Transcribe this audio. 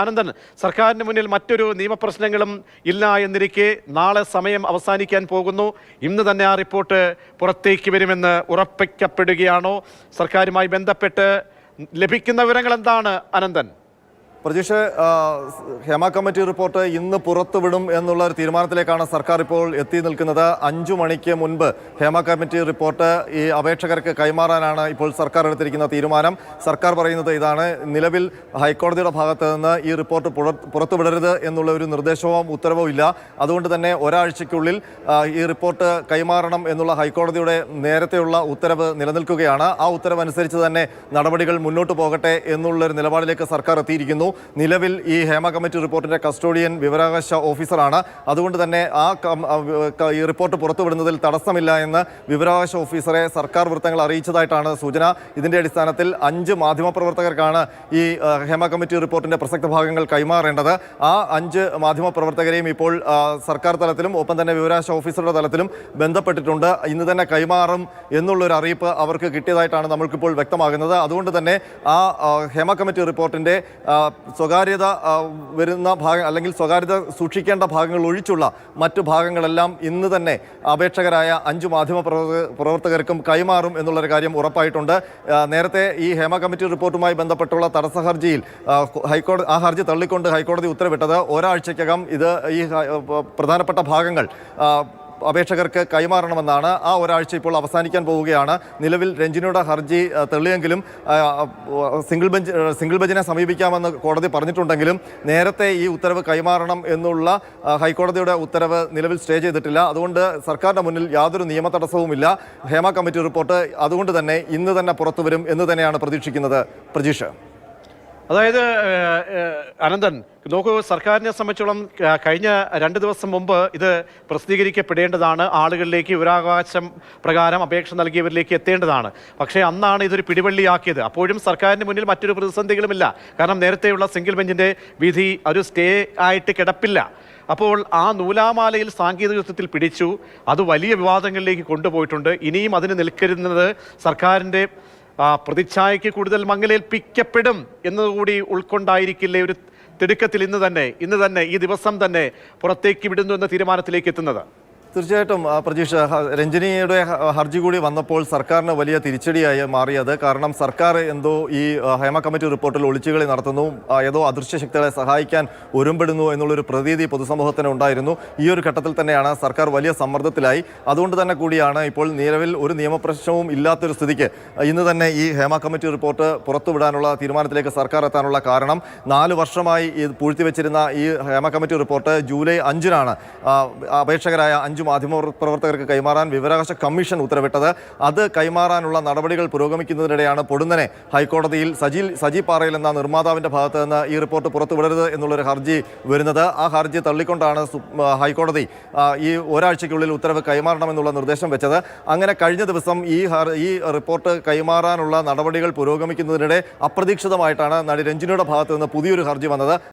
ആനന്ദൻ സർക്കാരിന് മുന്നിൽ മറ്റൊരു നിയമപ്രശ്നങ്ങളും ഇല്ല എന്നിരിക്കെ നാളെ സമയം അവസാനിക്കാൻ പോകുന്നു. ഇന്ന് തന്നെ ആ റിപ്പോർട്ട് പുറത്തേക്ക് വരുമെന്ന് ഉറപ്പിക്കപ്പെടുകയാണോ? സർക്കാരുമായി ബന്ധപ്പെട്ട് ലഭിക്കുന്ന വിവരങ്ങൾ എന്താണ് അനന്തൻ പ്രതീക്ഷ ആ, ഹേമ കമ്മിറ്റി റിപ്പോർട്ട് ഇന്ന് പുറത്തുവിടും എന്നുള്ള ഒരു തീരുമാനത്തിലേക്കാണ് സർക്കാർ ഇപ്പോൾ എത്തി നിൽക്കുന്നത്. അഞ്ചു മണിക്ക് മുൻപ് ഹേമ കമ്മിറ്റി റിപ്പോർട്ട് ഈ അപേക്ഷകർക്ക് കൈമാറാനാണ് ഇപ്പോൾ സർക്കാർ എടുത്തിരിക്കുന്ന തീരുമാനം. സർക്കാർ പറയുന്നത് ഇതാണ് നിലവിൽ ഹൈക്കോടതിയുടെ ഭാഗത്ത് നിന്ന് ഈ റിപ്പോർട്ട് പുറ- പുറത്തുവിടരുത് എന്നുള്ള ഒരു നിർദ്ദേശവും ഉത്തരവും ഇല്ല. അതുകൊണ്ട് തന്നെ ഒരാഴ്ചയ്ക്കുള്ളിൽ ഈ റിപ്പോർട്ട് കൈമാറണം എന്നുള്ള ഹൈക്കോടതിയുടെ നേരത്തെയുള്ള ഉത്തരവ് നിലനിൽക്കുകയാണ്. ആ ഉത്തരവനുസരിച്ച് തന്നെ നടപടികൾ മുന്നോട്ട് പോകട്ടെ എന്നുള്ളൊരു നിലപാടിലേക്ക് സർക്കാർ എത്തിയിരിക്കുന്നു. നിലവിൽ ഈ ഹേമ കമ്മിറ്റി റിപ്പോർട്ടിന്റെ കസ്റ്റോഡിയൻ വിവരാവകാശ ഓഫീസറാണ്. അതുകൊണ്ട് തന്നെ ആ ഈ റിപ്പോർട്ട് പുറത്തുവിടുന്നതിൽ തടസ്സമില്ല എന്ന് വിവരാവകാശ ഓഫീസറെ സർക്കാർ വൃത്തങ്ങൾ അറിയിച്ചതായിട്ടാണ് സൂചന. ഇതിന്റെ അടിസ്ഥാനത്തിൽ അഞ്ച് മാധ്യമപ്രവർത്തകർക്കാണ് ഈ ഹേമ കമ്മിറ്റി റിപ്പോർട്ടിന്റെ പ്രസക്ത ഭാഗങ്ങൾ കൈമാറേണ്ടത്. ആ അഞ്ച് മാധ്യമപ്രവർത്തകരെയും ഇപ്പോൾ സർക്കാർ തലത്തിലും ഒപ്പം തന്നെ വിവരാവകാശ ഓഫീസറുടെ തലത്തിലും ബന്ധപ്പെട്ടിട്ടുണ്ട്. ഇന്ന് തന്നെ കൈമാറും എന്നുള്ളൊരു അറിയിപ്പ് അവർക്ക് കിട്ടിയതായിട്ടാണ് നമ്മൾക്കിപ്പോൾ വ്യക്തമാകുന്നത്. അതുകൊണ്ട് തന്നെ ആ ഹേമ കമ്മിറ്റി റിപ്പോർട്ടിന്റെ ആ, സ്വകാര്യത വരുന്ന ഭാഗം അല്ലെങ്കിൽ സ്വകാര്യത സൂക്ഷിക്കേണ്ട ഭാഗങ്ങൾ ഒഴിച്ചുള്ള മറ്റു ഭാഗങ്ങളെല്ലാം ഇന്ന് തന്നെ അപേക്ഷകരായ അഞ്ച് മാധ്യമ പ്രവർത്തകർക്കും കൈമാറും എന്നുള്ളൊരു കാര്യം ഉറപ്പായിട്ടുണ്ട്. നേരത്തെ ഈ ഹേമ കമ്മിറ്റി റിപ്പോർട്ടുമായി ബന്ധപ്പെട്ടുള്ള തടസ്സ ഹർജിയിൽ ഹൈക്കോടതി ആ ഹർജി തള്ളിക്കൊണ്ട് ഹൈക്കോടതി ഉത്തരവിട്ടത് ഒരാഴ്ചയ്ക്കകം ഇത് ഈ പ്രധാനപ്പെട്ട ഭാഗങ്ങൾ അപേക്ഷകർക്ക് കൈമാറണമെന്നാണ് ആ ഒരാഴ്ച ഇപ്പോൾ അവസാനിക്കാൻ പോവുകയാണ്. നിലവിൽ രഞ്ജിനിയുടെ ഹർജി തെളിയെങ്കിലും സിംഗിൾ ബെഞ്ച് സിംഗിൾ ബെഞ്ചിനെ സമീപിക്കാമെന്ന് കോടതി പറഞ്ഞിട്ടുണ്ടെങ്കിലും നേരത്തെ ഈ ഉത്തരവ് കൈമാറണം എന്നുള്ള ഹൈക്കോടതിയുടെ ഉത്തരവ് നിലവിൽ സ്റ്റേ ചെയ്തിട്ടില്ല. അതുകൊണ്ട് സർക്കാരിന്റെ മുന്നിൽ യാതൊരു നിയമ തടസ്സവുമില്ല ഹേമ കമ്മിറ്റി റിപ്പോർട്ട് അതുകൊണ്ട് തന്നെ ഇന്ന് തന്നെ പുറത്തുവരും എന്ന് തന്നെയാണ് പ്രതീക്ഷിക്കുന്നത്. പ്രജീഷ്. അതായത് അനന്തൻ നോക്കൂ സർക്കാരിനെ സംബന്ധിച്ചോളം കഴിഞ്ഞ രണ്ട് ദിവസം മുമ്പ് ഇത് പ്രസിദ്ധീകരിക്കപ്പെടേണ്ടതാണ്. ആളുകളിലേക്ക് വിവരാവകാശം പ്രകാരം അപേക്ഷ നൽകിയവരിലേക്ക് എത്തേണ്ടതാണ്. പക്ഷേ അന്നാണ് ഇതൊരു പിടിവള്ളിയാക്കിയത്. അപ്പോഴും സർക്കാരിന് മുന്നിൽ മറ്റൊരു പ്രതിസന്ധികളുമില്ല. കാരണം നേരത്തെയുള്ള സിംഗിൾ ബെഞ്ചിന്റെ വിധി ഒരു സ്റ്റേ ആയിട്ട് കിടപ്പില്ല. അപ്പോൾ ആ നൂലാമാലയിൽ സാങ്കേതികത്വത്തിൽ പിടിച്ചു. അത് വലിയ വിവാദങ്ങളിലേക്ക് കൊണ്ടുപോയിട്ടുണ്ട്. ഇനിയും അതിന് നിൽക്കരുന്നത് സർക്കാരിന്റെ പ്രതിച്ഛായയ്ക്ക് കൂടുതൽ മങ്ങലേൽപ്പിക്കപ്പെടും എന്നതുകൂടി ഉൾക്കൊണ്ടായിരിക്കില്ലേ ഒരു തിടുക്കത്തിൽ ഇന്ന് തന്നെ ഇന്ന് തന്നെ ഈ ദിവസം തന്നെ പുറത്തേക്ക് വിടുന്നു എന്ന തീരുമാനത്തിലേക്ക് എത്തുന്നത്. തീർച്ചയായിട്ടും പ്രതീക്ഷ. രഞ്ജിനിയുടെ ഹർജി കൂടി വന്നപ്പോൾ സർക്കാരിന് വലിയ തിരിച്ചടിയായി മാറിയത്. കാരണം സർക്കാർ എന്തോ ഈ ഹേമ കമ്മിറ്റി റിപ്പോർട്ടിൽ ഒളിച്ചുകളി നടത്തുന്നു ഏതോ അദൃശ്യ ശക്തികളെ സഹായിക്കാൻ ഒരുമ്പെടുന്നു എന്നുള്ളൊരു പ്രതീതി പൊതുസമൂഹത്തിന് ഉണ്ടായിരുന്നു. ഈ ഒരു ഘട്ടത്തിൽ തന്നെയാണ് സർക്കാർ വലിയ സമ്മർദ്ദത്തിലായി. അതുകൊണ്ട് തന്നെ കൂടിയാണ് ഇപ്പോൾ നിലവിൽ ഒരു നിയമപ്രശ്നവും ഇല്ലാത്തൊരു സ്ഥിതിക്ക് ഇന്ന് തന്നെ ഈ ഹേമ കമ്മിറ്റി റിപ്പോർട്ട് പുറത്തുവിടാനുള്ള തീരുമാനത്തിലേക്ക് സർക്കാർ എത്താനുള്ള കാരണം. നാല് വർഷമായി പൂഴ്ത്തിവെച്ചിരുന്ന ഈ ഹേമ കമ്മിറ്റി റിപ്പോർട്ട് ജൂലൈ അഞ്ചിനാണ്. അപേക്ഷകരായ അഞ്ച് മാധ്യമ പ്രവർത്തകർക്ക് കൈമാറാൻ വിവരാവകാശ കമ്മീഷൻ ഉത്തരവിട്ടത്. അത് കൈമാറാനുള്ള നടപടികൾ പുരോഗമിക്കുന്നതിനിടെയാണ് പൊടുന്നനെ ഹൈക്കോടതിയിൽ സജി സജി പാറയിൽ എന്ന നിർമ്മാതാവിന്റെ ഭാഗത്ത് നിന്ന് ഈ റിപ്പോർട്ട് പുറത്തുവിടരുത് എന്നുള്ളൊരു ഹർജി വരുന്നത്. ആ ഹർജി തള്ളിക്കൊണ്ടാണ് ഹൈക്കോടതി ഈ ഒരാഴ്ചയ്ക്കുള്ളിൽ ഉത്തരവ് കൈമാറണമെന്നുള്ള നിർദ്ദേശം വെച്ചത്. അങ്ങനെ കഴിഞ്ഞ ദിവസം ഈ ഈ റിപ്പോർട്ട് കൈമാറാനുള്ള നടപടികൾ പുരോഗമിക്കുന്നതിനിടെ അപ്രതീക്ഷിതമായിട്ടാണ് നടി രഞ്ജിനിയുടെ ഭാഗത്ത് നിന്ന് പുതിയൊരു ഹർജി വന്നത്.